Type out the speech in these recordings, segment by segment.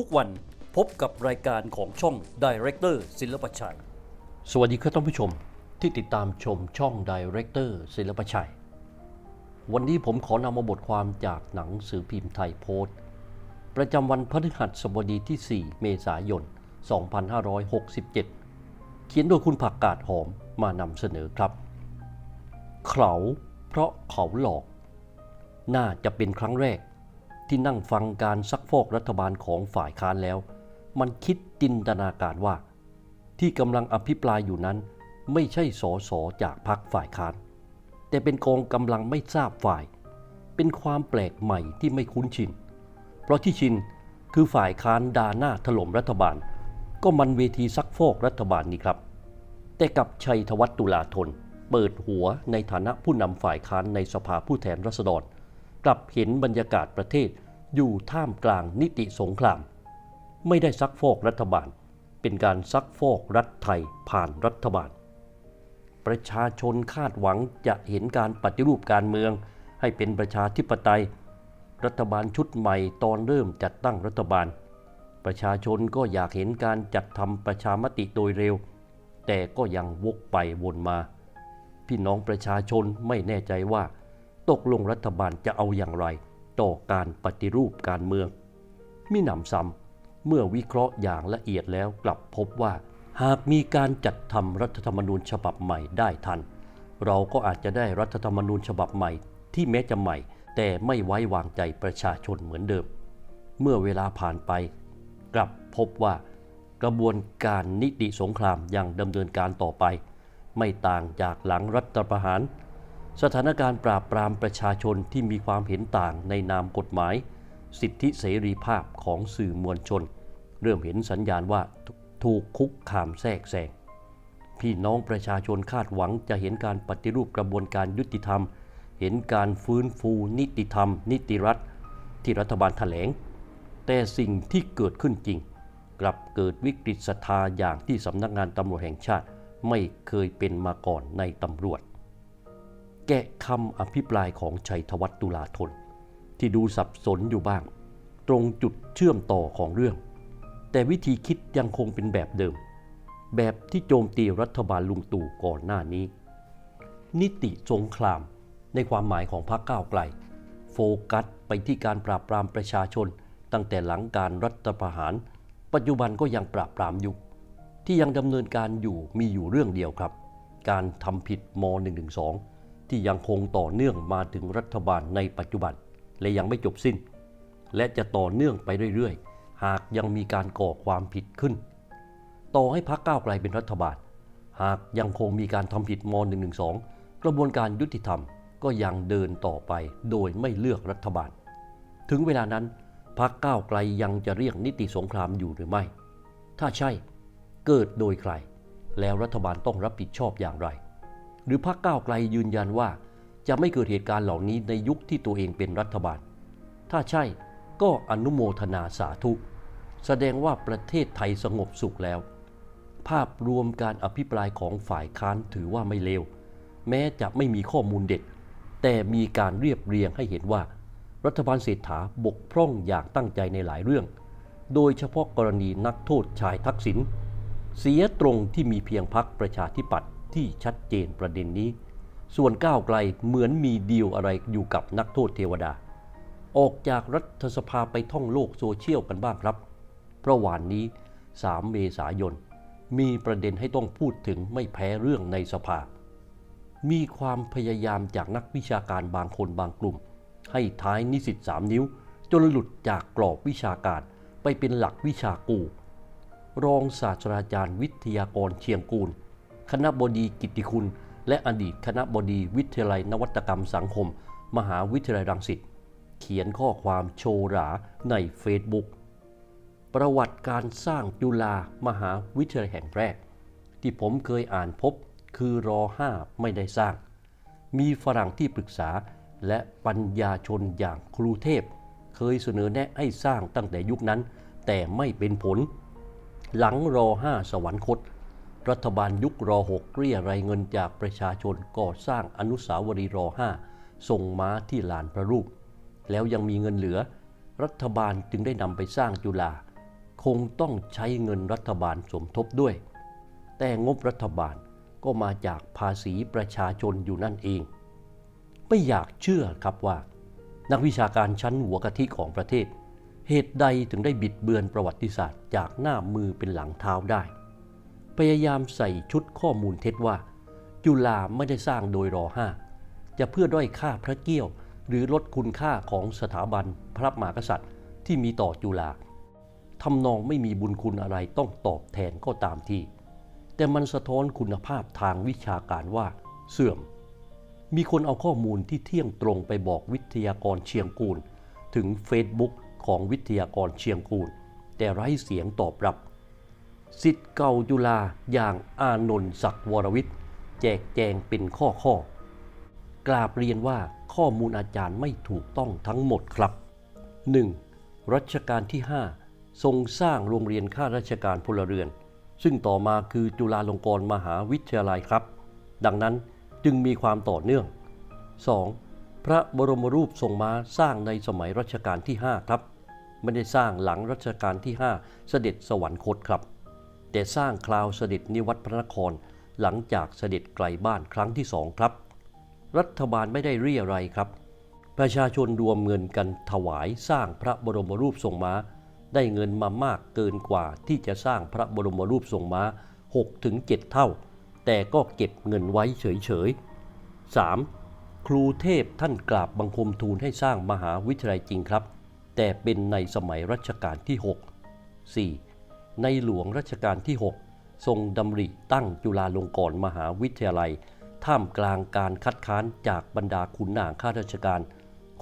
ทุกวันพบกับรายการของช่อง Director ศิลปชัย สวัสดีครับท่านผู้ชมที่ติดตามชมช่อง Director ศิลปชัย วันนี้ผมขอนำมาบทความจากหนังสือพิมพ์ไทยโพสต์ ประจำวันพฤหัสบดีที่ 4 เมษายน 2567 เขียนโดยคุณผักกาดหอมมานำเสนอครับ เขาเพราะเขาหลอก น่าจะเป็นครั้งแรก ที่นั่งฟังการซักฟอกรัฐบาลของฝ่ายค้านแล้ว มันคิดจินตนาการว่า ที่กำลังอภิปรายอยู่นั้น ไม่ใช่สอสอจากพรรคฝ่ายค้าน แต่เป็นกองกำลังไม่ทราบฝ่าย เป็นความแปลกใหม่ที่ไม่คุ้นชิน เพราะที่ชินคือฝ่ายค้านด่าหน้าถล่มรัฐบาล ก็มันเวทีซักฟอกรัฐบาลนี่ครับ แต่กับชัยธวัฒน์ตุลาธนเปิดหัวในฐานะผู้นำฝ่ายค้านในสภาผู้แทนราษฎร กลับเห็นบรรยากาศประเทศอยู่ท่ามกลางนิติสงคราม ไม่ได้ซักฟอกรัฐบาล เป็นการซักฟอกรัฐไทยผ่านรัฐบาล ประชาชนคาดหวังจะเห็นการปฏิรูปการเมือง ให้เป็นประชาธิปไตย รัฐบาลชุดใหม่ตอนเริ่มจัดตั้งรัฐบาล ประชาชนก็อยากเห็นการจัดทำประชามติโดยเร็ว แต่ก็ยังวกไปวนมา พี่น้องประชาชนไม่แน่ใจว่า ตกลงรัฐบาลจะเอาอย่างไร ต่อการปฏิรูปการเมือง มิหนำซ้ำเมื่อวิเคราะห์อย่างละเอียดแล้วกลับพบว่า หากมีการจัดทำรัฐธรรมนูญฉบับใหม่ได้ทัน เราก็อาจจะได้รัฐธรรมนูญฉบับใหม่ที่แม้จะใหม่ แต่ไม่ไว้วางใจประชาชนเหมือนเดิม เมื่อเวลาผ่านไป กลับพบว่ากระบวนการนิติสงครามยังดำเนินการต่อไป ไม่ต่างจากหลังรัฐประหาร สถานการณ์ปราบปรามประชาชนที่มีความเห็นต่างในนามกฎหมาย สิทธิเสรีภาพของสื่อมวลชน เริ่มเห็นสัญญาณว่าถูกคุกคามแทรกแซงพี่น้องประชาชนคาดหวังจะเห็นการปฏิรูปกระบวนการยุติธรรม เห็นการฟื้นฟูนิติธรรม นิติรัฐ ที่รัฐบาลแถลง แต่สิ่งที่เกิดขึ้นจริง กลับเกิดวิกฤตศรัทธาอย่างที่สำนักงานตำรวจแห่งชาติไม่เคยเป็นมาก่อนในตำรวจ แกะคำอภิปรายของชัยธวัฒน์ตุลาธนที่ดูสับสนอยู่บ้าง ตรงจุดเชื่อมต่อของเรื่อง แต่วิธีคิดยังคงเป็นแบบเดิม แบบที่โจมตีรัฐบาลลุงตู่ก่อนหน้านี้ นิติสงครามในความหมายของพรรคก้าวไกล โฟกัสไปที่การปราบปรามประชาชน ตั้งแต่หลังการรัฐประหาร ปัจจุบันก็ยังปราบปรามอยู่ ที่ยังดำเนินการอยู่มีอยู่เรื่องเดียวครับ การทำผิดม .112 ที่ยังคงต่อเนื่องมาถึงรัฐบาลในปัจจุบัน และยังไม่จบสิ้น และจะต่อเนื่องไปเรื่อยๆ หากยังมีการก่อความผิดขึ้น ต่อให้พรรคก้าวไกลเป็นรัฐบาล หากยังคงมีการทำผิดม .112 กระบวนการยุติธรรมก็ยังเดินต่อไปโดยไม่เลือกรัฐบาล ถึงเวลานั้นพรรคก้าวไกลยังจะเรียกนิติสงครามอยู่หรือไม่ ถ้าใช่ เกิดโดยใคร แล้วรัฐบาลต้องรับผิดชอบอย่างไร หรือพรรคก้าวไกลยืนยันว่า จะไม่เกิดเหตุการณ์เหล่านี้ในยุคที่ตัวเองเป็นรัฐบาล ถ้าใช่ก็อนุโมทนาสาธุ แสดงว่าประเทศไทยสงบสุขแล้ว ภาพรวมการอภิปรายของฝ่ายค้านถือว่าไม่เลว แม้จะไม่มีข้อมูลเด็ด แต่มีการเรียบเรียงให้เห็นว่า รัฐบาลเศรษฐาบกพร่องอย่างตั้งใจในหลายเรื่อง โดยเฉพาะกรณีนักโทษชายทักษิณเสียตรงที่มีเพียงพักประชาธิปัตย์ ที่ชัดเจนประเด็นนี้ ส่วนก้าวไกลเหมือนมีดีลอะไรอยู่กับนักโทษเทวดา ออกจากรัฐสภาไปท่องโลกโซเชียลกันบ้างครับ เพราะวานนี้ 3 เมษายน มีประเด็นให้ต้องพูดถึงไม่แพ้เรื่องในสภา มีความพยายามจากนักวิชาการบางคนบางกลุ่ม ให้ท้ายนิสิต3นิ้ว จนหลุดจากกรอบวิชาการไปเป็นหลักวิชากูรองศาสตราจารย์วิทยากรเชียงกูล คณะบดีกิติคุณ และอดีตคณะบดีวิทยาลัยนวัตกรรมสังคม มหาวิทยาลัยรังสิตเขียนข้อความโชว์หราในเฟซบุ๊กประวัติการสร้างจุฬามหาวิทยาลัยแห่งแรก ที่ผมเคยอ่านพบคือรอ5ไม่ได้สร้าง มีฝรั่งที่ปรึกษาและปัญญาชนอย่างครูเทพ เคยเสนอแนะให้สร้างตั้งแต่ยุคนั้น แต่ไม่เป็นผล หลังรอ5สวรรคต รัฐบาลยุครอ6เรียรายเงินจากประชาชนก่อสร้างอนุสาวรีย์รอ5ส่งม้าที่ลานพระรูป แล้วยังมีเงินเหลือ รัฐบาลจึงได้นำไปสร้างจุฬาคงต้องใช้เงินรัฐบาลสมทบด้วย แต่งบรัฐบาลก็มาจากภาษีประชาชนอยู่นั่นเอง ไม่อยากเชื่อครับว่า นักวิชาการชั้นหัวกะทิของประเทศ เหตุใดถึงได้บิดเบือนประวัติศาสตร์จากหน้ามือเป็นหลังเท้าได้ พยายามใส่ชุดข้อมูลเท็จว่า จุฬาไม่ได้สร้างโดยรอห้าจะเพื่อด้อยค่าพระเกี้ยว หรือลดคุณค่าของสถาบันพระมหากษัตริย์ที่มีต่อจุฬาทำนองไม่มีบุญคุณอะไรต้องตอบแทนก็ตามทีแต่มันสะท้อนคุณภาพทางวิชาการว่า เสื่อม มีคนเอาข้อมูลที่เที่ยงตรงไปบอกวิทยากรเชียงกูล ถึง Facebook ของวิทยากรเชียงกูล แต่ไร้เสียงตอบรับ สิทธิ์เก่าจุฬาอย่างอานนท์ศักดิ์วรวิทย์ แจกแจงเป็นข้อข้อกราบเรียนว่าข้อมูลอาจารย์ไม่ถูกต้องทั้งหมดครับ 1. รัชกาลที่ 5 ทรงสร้างโรงเรียนข้าราชการพลเรือน ซึ่งต่อมาคือจุฬาลงกรณ์มหาวิทยาลัยครับ ดังนั้นจึงมีความต่อเนื่อง 2. พระบรมรูปทรงม้าสร้างในสมัยรัชกาลที่ 5 ครับ ไม่ได้สร้างหลังรัชกาลที่ 5 เสด็จสวรรคตครับ แต่สร้างคราวเสด็จนิวัตพระนคร หลังจากเสด็จไกลบ้านครั้งที่สองครับ รัฐบาลไม่ได้เรียอะไรครับ ประชาชนรวมเงินกันถวายสร้างพระบรมรูปทรงม้า ได้เงินมามากเกินกว่าที่จะสร้างพระบรมรูปทรงม้า 6-7 เท่า แต่ก็เก็บเงินไว้เฉยๆ 3. ครูเทพท่านกราบบังคมทูลให้สร้างมหาวิทยาลัยจริงครับ แต่เป็นในสมัยรัชกาลที่ 6 4. ในหลวงรัชกาลที่ 6 ทรงดำริตั้งจุฬาลงกรณ์มหาวิทยาลัย ท่ามกลางการคัดค้านจากบรรดาขุนนางข้าราชการ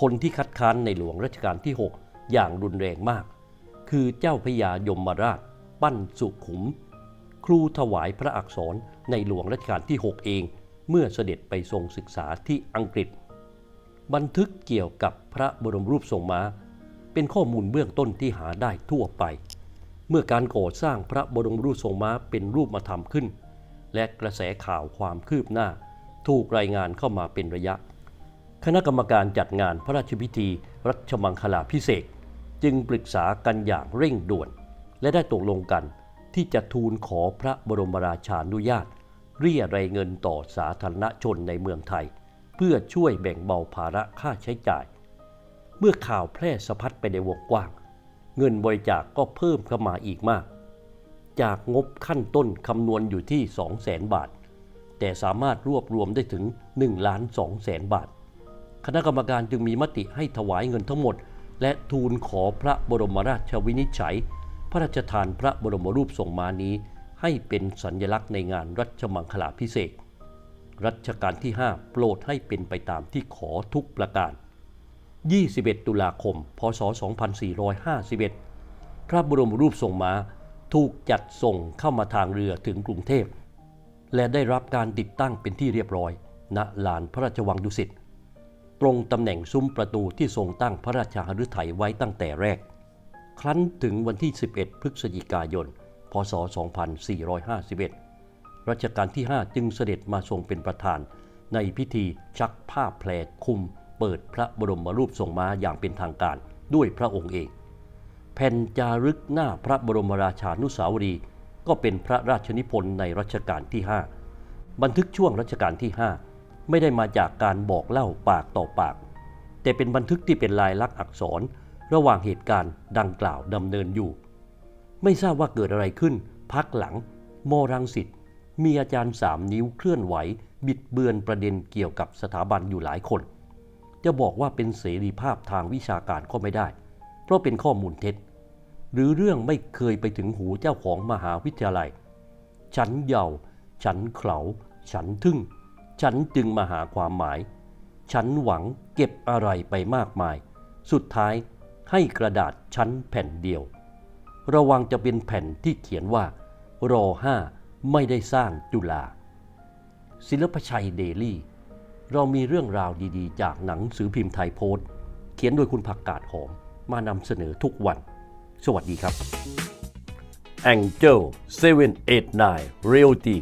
คนที่คัดค้านในหลวงรัชกาลที่ 6 อย่างรุนแรงมาก คือเจ้าพระยายมราช ปั้นสุขุม ครูถวายพระอักษรในหลวงรัชกาลที่ 6 เอง เมื่อเสด็จไปทรงศึกษาที่อังกฤษ บันทึกเกี่ยวกับพระบรมรูปทรงม้าเป็นข้อมูลเบื้องต้นที่หาได้ทั่วไป เมื่อการก่อสร้างพระบรมรูปทรงม้าเป็นรูปมาทำขึ้น และกระแสข่าวความคืบหน้า ถูกรายงานเข้ามาเป็นระยะ คณะกรรมการจัดงานพระราชพิธี รัชมังคลาพิเศษจึงปรึกษากันอย่างเร่งด่วน และได้ตกลงกันที่จะทูลขอพระบรมราชานุญาต เรียรายเงินต่อสาธารณชนในเมืองไทย เพื่อช่วยแบ่งเบาภาระค่าใช้จ่าย เมื่อข่าวแพร่สะพัดไปในวงกว้าง เงินบริจาคกก็เพิ่มเข้ามาอีกมาก จากงบขั้นต้นคำนวณอยู่ที่ 200,000 บาท แต่สามารถรวบรวมได้ถึง1ล้าน2แสนบาท คณะกรรมการจึงมีมติให้ถวายเงินทั้งหมด และทูลขอพระบรมราชวินิจฉัย พระราชทานพระบรมรูปทรงมานี้ ให้เป็นสัญลักษณ์ในงานรัชมังคลาพิเศษรัชกาลที่ 5 โปรดให้เป็นไปตามที่ขอทุกประการ 21 ตุลาคม พศ 2451 พระบรมรูปทรงม้าถูกจัดส่งเข้ามาทางเรือถึงกรุงเทพ และได้รับการติดตั้งเป็นที่เรียบร้อย ณลานพระราชวังดุสิตตรงตำแหน่งซุ้มประตูที่ทรงตั้งพระราชาฤทัยไว้ตั้งแต่แรก ครั้นถึงวันที่ 11 พฤศจิกายน พศ 2451 รัชกาลที่ 5 จึงเสด็จมาทรงเป็นประธานในพิธีชักผ้าแพรคุม เปิดพระบรมรูปทรงม้าอย่างเป็นทางการด้วยพระองค์เอง แผ่นจารึกหน้าพระบรมราชานุสาวรีย์ก็เป็นพระราชนิพนธ์ในรัชกาลที่ 5 บันทึกช่วงรัชกาลที่ 5 ไม่ได้มาจากการบอกเล่าปากต่อปาก แต่เป็นบันทึกที่เป็นลายลักษณ์อักษร ระหว่างเหตุการณ์ดังกล่าวดำเนินอยู่ ไม่ทราบว่าเกิดอะไรขึ้น พักหลัง มรังสิตมีอาจารย์สามนิ้วเคลื่อนไหว บิดเบือนประเด็นเกี่ยวกับสถาบันอยู่หลายคน จะบอกว่าเป็นเสรีภาพทางวิชาการก็ไม่ได้ เพราะเป็นข้อมูลเท็จ หรือเรื่องไม่เคยไปถึงหูเจ้าของมหาวิทยาลัย ฉันเยาฉันเขาฉันทึ่ง ฉันจึงมาหาความหมาย ฉันหวังเก็บอะไรไปมากมาย สุดท้ายให้กระดาษชั้นแผ่นเดียว ระวังจะเป็นแผ่นที่เขียนว่า รอห้าไม่ได้สร้างจุฬาศิลปชัยเดลี่ เรามีเรื่องราวดีๆ จากหนังสือพิมพ์ไทยโพสต์ เขียนโดยคุณผักกาดหอม มานำเสนอทุกวัน สวัสดีครับ Angel 789 Realty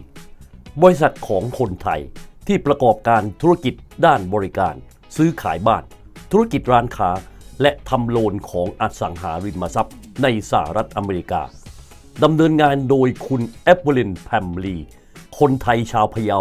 บริษัทของคนไทยที่ประกอบการธุรกิจด้านบริการ ซื้อขายบ้าน ธุรกิจร้านค้า และทำโลนของอสังหาริมทรัพย์ ในสหรัฐอเมริกาดำเนินงานโดยคุณแอปเปิลินแพมลี คนไทยชาวพะเยา